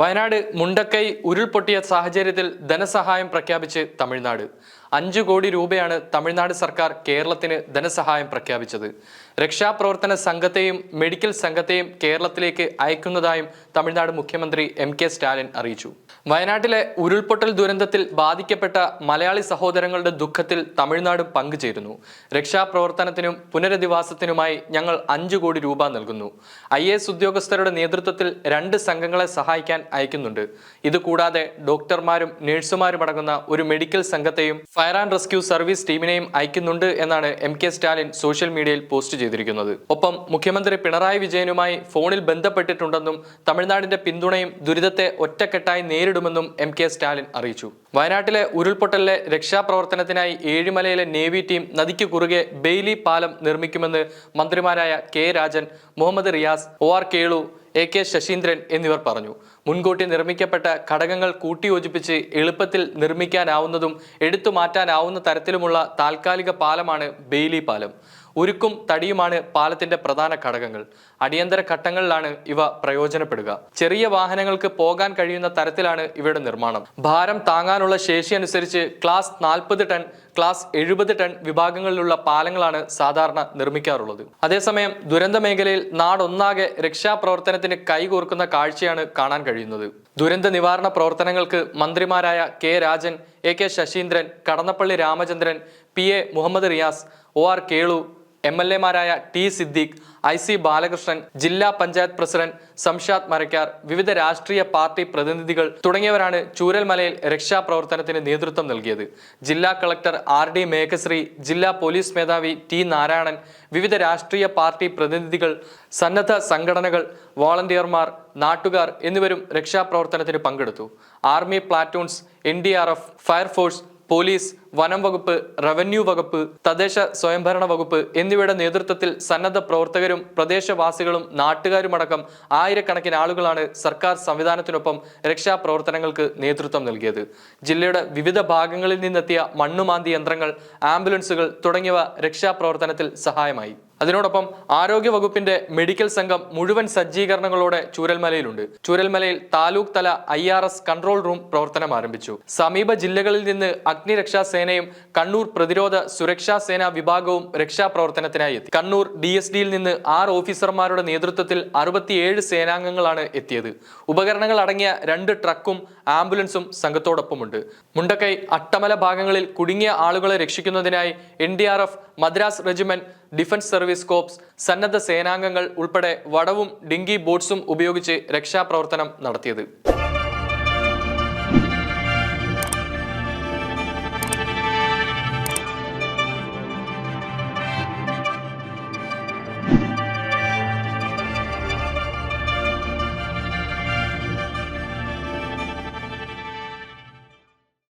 വയനാട് മുണ്ടക്കൈ ഉരുൾപൊട്ടിയ സാഹചര്യത്തിൽ ധനസഹായം പ്രഖ്യാപിച്ച് തമിഴ്നാട്. അഞ്ചു കോടി രൂപയാണ് തമിഴ്നാട് സർക്കാർ കേരളത്തിന് ധനസഹായം പ്രഖ്യാപിച്ചത്. രക്ഷാപ്രവർത്തന സംഘത്തെയും മെഡിക്കൽ സംഘത്തെയും കേരളത്തിലേക്ക് അയക്കുന്നതായും തമിഴ്നാട് മുഖ്യമന്ത്രി എം കെ സ്റ്റാലിൻ അറിയിച്ചു. വയനാട്ടിലെ ഉരുൾപൊട്ടൽ ദുരന്തത്തിൽ ബാധിക്കപ്പെട്ട മലയാളി സഹോദരങ്ങളുടെ ദുഃഖത്തിൽ തമിഴ്നാട് പങ്കുചേരുന്നു. രക്ഷാപ്രവർത്തനത്തിനും പുനരധിവാസത്തിനുമായി ഞങ്ങൾ അഞ്ചു കോടി രൂപ നൽകുന്നു. ഐ എസ് ഉദ്യോഗസ്ഥരുടെ നേതൃത്വത്തിൽ രണ്ട് സംഘങ്ങളെ സഹായിക്കാൻ അയക്കുന്നുണ്ട്. ഇതുകൂടാതെ ഡോക്ടർമാരും നഴ്സുമാരും അടങ്ങുന്ന ഒരു മെഡിക്കൽ സംഘത്തെയും ഫയർ ആൻഡ് റെസ്ക്യൂ സർവീസ് ടീമിനെയും അയക്കുന്നുണ്ട് എന്നാണ് എം കെ സ്റ്റാലിൻ സോഷ്യൽ മീഡിയയിൽ പോസ്റ്റ് ചെയ്തിരിക്കുന്നത്. ഒപ്പം മുഖ്യമന്ത്രി പിണറായി വിജയനുമായി ഫോണിൽ ബന്ധപ്പെട്ടിട്ടുണ്ടെന്നും തമിഴ്നാടിന്റെ പിന്തുണയും ദുരിതത്തെ ഒറ്റക്കെട്ടായി നേരിടുമെന്നും എം കെ സ്റ്റാലിൻ അറിയിച്ചു. വയനാട്ടിലെ ഉരുൾപൊട്ടലിലെ രക്ഷാപ്രവർത്തനത്തിനായി ഏഴിമലയിലെ നേവി ടീം നദിക്ക് കുറുകെ ബെയ്ലി പാലം നിർമ്മിക്കുമെന്ന് മന്ത്രിമാരായ K Rajan Muhammad Riyas O R Kelu A K Saseendran എന്നിവർ പറഞ്ഞു. മുൻകൂട്ടി നിർമ്മിക്കപ്പെട്ട ഘടകങ്ങൾ കൂട്ടിയോജിപ്പിച്ച് എളുപ്പത്തിൽ നിർമ്മിക്കാനാവുന്നതും എടുത്തു മാറ്റാനാവുന്ന തരത്തിലുമുള്ള താൽക്കാലിക പാലമാണ് ബെയ്ലി പാലം. ഉരുക്കും തടിയുമാണ് പാലത്തിന്റെ പ്രധാന ഘടകങ്ങൾ. അടിയന്തര ഘട്ടങ്ങളിലാണ് ഇവ പ്രയോജനപ്പെടുക. ചെറിയ വാഹനങ്ങൾക്ക് പോകാൻ കഴിയുന്ന തരത്തിലാണ് ഇവയുടെ നിർമ്മാണം. ഭാരം താങ്ങാനുള്ള ശേഷി അനുസരിച്ച് ക്ലാസ് നാൽപ്പത് ടൺ ക്ലാസ് എഴുപത് ടൺ വിഭാഗങ്ങളിലുള്ള പാലങ്ങളാണ് സാധാരണ നിർമ്മിക്കാറുള്ളത്. അതേസമയം ദുരന്ത മേഖലയിൽ നാടൊന്നാകെ രക്ഷാപ്രവർത്തനത്തിന് കൈകോർക്കുന്ന കാഴ്ചയാണ് കാണാൻ കഴിയുന്നത്. ദുരന്ത നിവാരണ പ്രവർത്തനങ്ങൾക്ക് മന്ത്രിമാരായ K Rajan A K Saseendran Kadannappally Ramachandran P A Muhammad Riyas O R Kelu M L എമാരായ T Siddique I C Balakrishnan ജില്ലാ പഞ്ചായത്ത് പ്രസിഡന്റ് സംഷാദ് മരക്കാർ വിവിധ രാഷ്ട്രീയ പാർട്ടി പ്രതിനിധികൾ തുടങ്ങിയവരാണ് ചൂരൽമലയിൽ രക്ഷാപ്രവർത്തനത്തിന് നേതൃത്വം നൽകിയത്. ജില്ലാ കളക്ടർ ആർ ഡി മേഘശ്രീ ജില്ലാ പോലീസ് മേധാവി ടി നാരായണൻ വിവിധ രാഷ്ട്രീയ പാർട്ടി പ്രതിനിധികൾ സന്നദ്ധ സംഘടനകൾ വോളണ്ടിയർമാർ നാട്ടുകാർ എന്നിവരും രക്ഷാപ്രവർത്തനത്തിന് പങ്കെടുത്തു. Army platoons N D R F fire force police വനം വകുപ്പ് റവന്യൂ വകുപ്പ് തദ്ദേശ സ്വയംഭരണ വകുപ്പ് എന്നിവയുടെ നേതൃത്വത്തിൽ സന്നദ്ധ പ്രവർത്തകരും പ്രദേശവാസികളും നാട്ടുകാരുമടക്കം ആയിരക്കണക്കിന് ആളുകളാണ് സർക്കാർ സംവിധാനത്തിനൊപ്പം രക്ഷാപ്രവർത്തനങ്ങൾക്ക് നേതൃത്വം നൽകിയത്. ജില്ലയുടെ വിവിധ ഭാഗങ്ങളിൽ നിന്നെത്തിയ മണ്ണുമാന്തി യന്ത്രങ്ങൾ ആംബുലൻസുകൾ തുടങ്ങിയവ രക്ഷാപ്രവർത്തനത്തിൽ സഹായമായി. അതിനോടൊപ്പം ആരോഗ്യ വകുപ്പിന്റെ മെഡിക്കൽ സംഘം മുഴുവൻ സജ്ജീകരണങ്ങളോടെ ചൂരൽമലയിലുണ്ട്. ചൂരൽമലയിൽ താലൂക്ക് തല ഐ കൺട്രോൾ റൂം പ്രവർത്തനം ആരംഭിച്ചു. സമീപ ജില്ലകളിൽ നിന്ന് അഗ്നിരക്ഷാ സേനയും കണ്ണൂർ പ്രതിരോധ സുരക്ഷാ സേനാ വിഭാഗവും രക്ഷാപ്രവർത്തനത്തിനായി എത്തി. കണ്ണൂർ ഡി എസ് ഡിയിൽ നിന്ന് ആറ് ഓഫീസർമാരുടെ നേതൃത്വത്തിൽ അറുപത്തിയേഴ് സേനാംഗങ്ങളാണ് എത്തിയത്. ഉപകരണങ്ങൾ അടങ്ങിയ രണ്ട് ട്രക്കും ആംബുലൻസും സംഘത്തോടൊപ്പമുണ്ട്. മുണ്ടക്കൈ അട്ടമല ഭാഗങ്ങളിൽ കുടുങ്ങിയ ആളുകളെ രക്ഷിക്കുന്നതിനായി N D R F Madras regiment defence service corps സന്നദ്ധ സേനാംഗങ്ങൾ ഉൾപ്പെടെ വടവും ഡിങ്കി ബോട്ട്സും ഉപയോഗിച്ച് രക്ഷാപ്രവർത്തനം നടത്തിയത്.